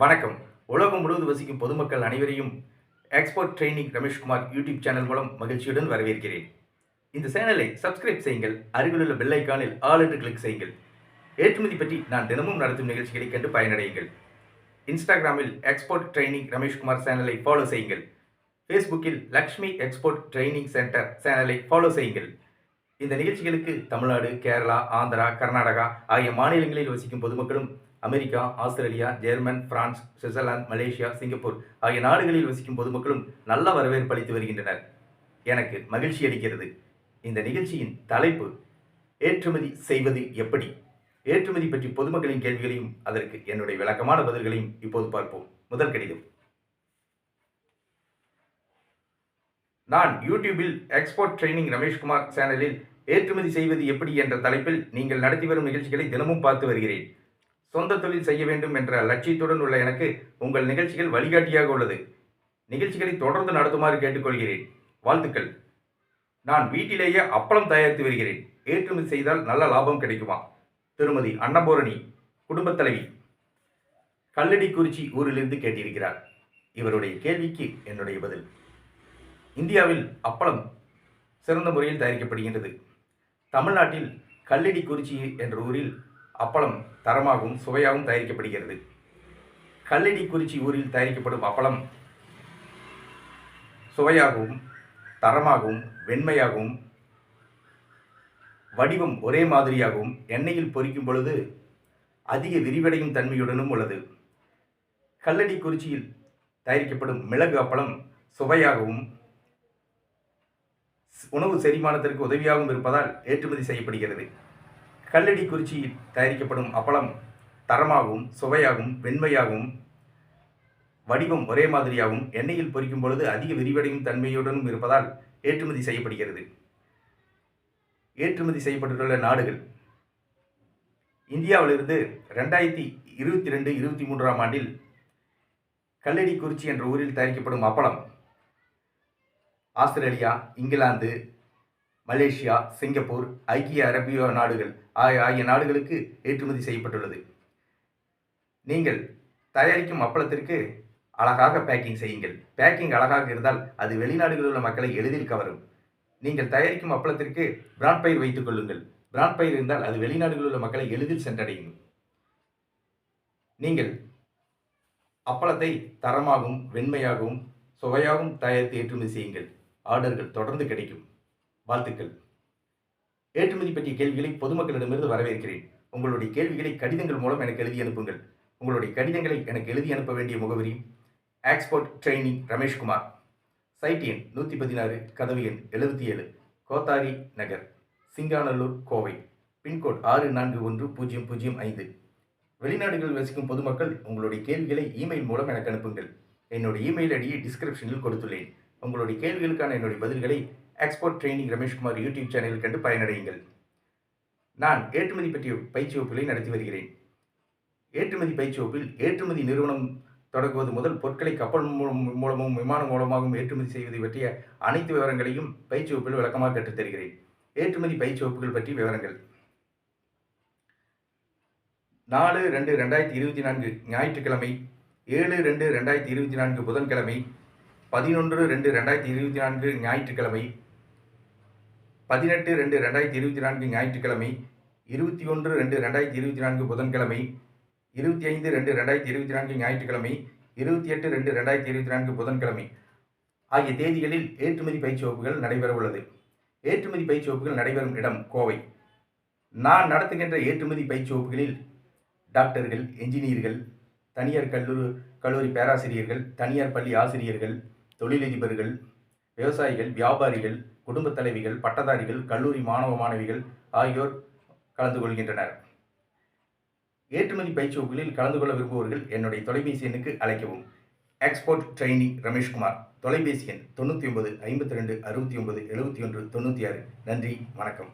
வணக்கம். உலகம் முழுவதும் வசிக்கும் பொதுமக்கள் அனைவரையும் export training Rameshkumar YouTube channel மூலம் மகிழ்ச்சியுடன் வரவேற்கிறேன். இந்த சேனலை சப்ஸ்கிரைப் செய்யுங்கள் அருகிலுள்ள பெல் ஐக்கானில் ஆல் என்று கிளிக் செய்யுங்கள். ஏற்றுமதி பற்றி நான் தினமும் நடத்தும் நிகழ்ச்சிகளை கண்டு பயனடையுங்கள். இன்ஸ்டாகிராமில் எக்ஸ்போர்ட் ட்ரைனிங் ரமேஷ்குமார் சேனலை ஃபாலோ செய்யுங்கள். ஃபேஸ்புக்கில் லக்ஷ்மி எக்ஸ்போர்ட் ட்ரைனிங் சென்டர் சேனலை ஃபாலோ செய்யுங்கள். இந்த நிகழ்ச்சிகளுக்கு தமிழ்நாடு கேரளா ஆந்திரா கர்நாடகா ஆகிய மாநிலங்களில் வசிக்கும் பொதுமக்களும் America Australia German France Switzerland Malaysia Singapore ஆகிய நாடுகளில் வசிக்கும் பொதுமக்களும் நல்ல வரவேற்பு அளித்து வருகின்றனர். எனக்கு மகிழ்ச்சி அளிக்கிறது. இந்த நிகழ்ச்சியின் தலைப்பு ஏற்றுமதி செய்வது எப்படி? ஏற்றுமதி பற்றி பொதுமக்களின் கேள்விகளையும் அதற்கு என்னுடைய விளக்கமான பதில்களையும் இப்போது பார்ப்போம். முதல் கடிதம். நான் யூடியூபில் எக்ஸ்போர்ட் ட்ரைனிங் ரமேஷ்குமார் சேனலில் ஏற்றுமதி செய்வது எப்படி என்ற தலைப்பில் நீங்கள் நடத்தி வரும் நிகழ்ச்சிகளை தினமும் பார்த்து வருகிறேன். சொந்த தொழில் செய்ய வேண்டும் என்ற லட்சியத்துடன் உள்ள எனக்கு உங்கள் நிகழ்ச்சிகள் வழிகாட்டியாக உள்ளது. நிகழ்ச்சிகளை தொடர்ந்து நடத்துமாறு கேட்டுக்கொள்கிறேன். வாழ்த்துக்கள். நான் வீட்டிலேயே அப்பளம் தயாரித்து வருகிறேன். ஏற்றுமதி செய்தால் நல்ல லாபம் கிடைக்குமா? திருமதி அன்னபூரணி குடும்பத் தலைவி. கல்லடிக்குறிச்சி ஊரிலிருந்து கேட்டிருக்கிறார். இவருடைய கேள்விக்கு என்னுடைய பதில். இந்தியாவில் அப்பளம் சிறந்த முறையில் தயாரிக்கப்படுகின்றது. தமிழ்நாட்டில் கல்லடிக்குறிச்சி என்ற ஊரில் அப்பளம் தரமாகவும் சுவையாகவும் தயாரிக்கப்படுகிறது. கல்லடிக்குறிச்சி ஊரில் தயாரிக்கப்படும் அப்பளம் சுவையாகவும் தரமாகவும் வெண்மையாகவும் வடிவம் ஒரே மாதிரியாகவும் எண்ணெயில் பொரிக்கும் பொழுது அதிக விரிவடையும் தன்மையுடனும் உள்ளது. கல்லடி குறிச்சியில் தயாரிக்கப்படும் மிளகு அப்பளம் சுவையாகவும் உணவு செரிமானத்திற்கு உதவியாகவும் இருப்பதால் ஏற்றுமதி செய்யப்படுகிறது. கல்லடி குறிச்சியில் தயாரிக்கப்படும் அப்பளம் தரமாகவும் சுவையாகவும் வெண்மையாகவும் வடிவம் ஒரே மாதிரியாகவும் எண்ணெயில் பொரிக்கும் பொழுது அதிக விரிவடையும் தன்மையுடனும் இருப்பதால் ஏற்றுமதி செய்யப்படுகிறது. ஏற்றுமதி செய்யப்பட்டுள்ள நாடுகள். இந்தியாவிலிருந்து ரெண்டாயிரத்தி இருபத்தி ரெண்டு இருபத்தி மூன்றாம் ஆண்டில் கல்லடிக்குறிச்சி என்ற ஊரில் தயாரிக்கப்படும் அப்பளம் ஆஸ்திரேலியா இங்கிலாந்து மலேசியா சிங்கப்பூர் ஐக்கிய அரபிய நாடுகள் ஆகிய ஆகிய நாடுகளுக்கு ஏற்றுமதி செய்யப்பட்டுள்ளது. நீங்கள் தயாரிக்கும் அப்பளத்திற்கு அழகாக பேக்கிங் செய்யுங்கள். பேக்கிங் அழகாக இருந்தால் அது வெளிநாடுகளில் உள்ள மக்களை எளிதில் கவரும். நீங்கள் தயாரிக்கும் அப்பளத்திற்கு பிராண்ட் பயிர் வைத்துக் கொள்ளுங்கள். பிராண்ட் பயிர் இருந்தால் அது வெளிநாடுகளில் உள்ள மக்களை எளிதில் சென்றடையும். நீங்கள் அப்பளத்தை தரமாகவும் வெண்மையாகவும் சுவையாகவும் தயாரித்து ஏற்றுமதி செய்யுங்கள். ஆர்டர்கள் தொடர்ந்து கிடைக்கும். வாழ்த்துக்கள். ஏற்றுமதி பற்றிய கேள்விகளை பொதுமக்களிடமிருந்து வரவேற்கிறேன். உங்களுடைய கேள்விகளை கடிதங்கள் மூலம் எனக்கு எழுதி அனுப்புங்கள். உங்களுடைய கடிதங்களை எனக்கு எழுதி அனுப்ப வேண்டிய முகவரி ஆக்ஸ்போர்ட் ட்ரைனிங் ரமேஷ்குமார் சைட் எண் நூற்றி பதினாறு கதவு எண் எழுபத்தி ஏழு கோத்தாரி நகர் சிங்காநல்லூர் கோவை. பின்கோட் ஆறு நான்கு ஒன்று பூஜ்ஜியம் பூஜ்ஜியம் ஐந்து. வெளிநாடுகளில் வசிக்கும் பொதுமக்கள் உங்களுடைய கேள்விகளை இமெயில் மூலம் எனக்கு அனுப்புங்கள். என்னுடைய இமெயில் ஐடியை டிஸ்கிரிப்ஷனில் கொடுத்துள்ளேன். உங்களுடைய கேள்விகளுக்கான என்னுடைய பதில்களை எக்ஸ்போர்ட் ட்ரைனிங் ரமேஷ்குமார் யூடியூப் சேனலில் கண்டு பயனடையுங்கள். நான் ஏற்றுமதி பற்றிய பயிற்சி வகுப்புகளை நடத்தி வருகிறேன். ஏற்றுமதி பயிற்சி வகுப்பில் ஏற்றுமதி நிறுவனம் தொடங்குவது முதல் பொருட்களை கப்பல் மூலம் மூலமும் விமானம் மூலமாகவும் ஏற்றுமதி செய்வது பற்றிய அனைத்து விவரங்களையும் பயிற்சி வகுப்பில் விளக்கமாக கற்றுத் தருகிறேன் ஏற்றுமதி பயிற்சி வகுப்புகள் பற்றி விவரங்கள். நாலு ரெண்டு ரெண்டாயிரத்தி இருபத்தி நான்கு ஞாயிற்றுக்கிழமை ஏழு ரெண்டு ரெண்டாயிரத்தி இருபத்தி நான்கு புதன்கிழமை பதினொன்று ரெண்டு ரெண்டாயிரத்தி இருபத்தி நான்கு ஞாயிற்றுக்கிழமை பதினெட்டு ரெண்டு ரெண்டாயிரத்தி இருபத்தி நான்கு ஞாயிற்றுக்கிழமை இருபத்தி ஒன்று ரெண்டு ரெண்டாயிரத்தி இருபத்தி நான்கு புதன்கிழமை இருபத்தி ஐந்து ரெண்டு ரெண்டாயிரத்தி இருபத்தி நான்கு ஞாயிற்றுக்கிழமை இருபத்தி எட்டு ரெண்டு ரெண்டாயிரத்தி இருபத்தி நான்கு புதன்கிழமை ஆகிய தேதிகளில் ஏற்றுமதி பயிற்சி வகுப்புகள் நடைபெற உள்ளது. ஏற்றுமதி பயிற்சி வகுப்புகள் நடைபெறும் இடம் கோவை. நான் நடத்துகின்ற ஏற்றுமதி பயிற்சி வகுப்புகளில் டாக்டர்கள் என்ஜினியர்கள் தனியார் கல்லூரி கல்லூரி பேராசிரியர்கள் தனியார் பள்ளி ஆசிரியர்கள் தொழிலதிபர்கள் விவசாயிகள் வியாபாரிகள் குடும்பத் தலைவிகள் பட்டதாரிகள் கல்லூரி மாணவ மாணவிகள் ஆகியோர் கலந்து கொள்கின்றனர். ஏற்றுமதி பயிற்சி வகுப்பில் கலந்து கொள்ள விரும்புபவர்கள் என்னுடைய தொலைபேசி எண்ணுக்கு அழைக்கவும். எக்ஸ்போர்ட் ட்ரைனிங் ரமேஷ்குமார் தொலைபேசி எண் தொண்ணூற்றி ஒன்பது ஐம்பத்தி ரெண்டு அறுபத்தி ஒன்பது எழுபத்தி ஒன்று தொண்ணூற்றி ஆறு. நன்றி வணக்கம்.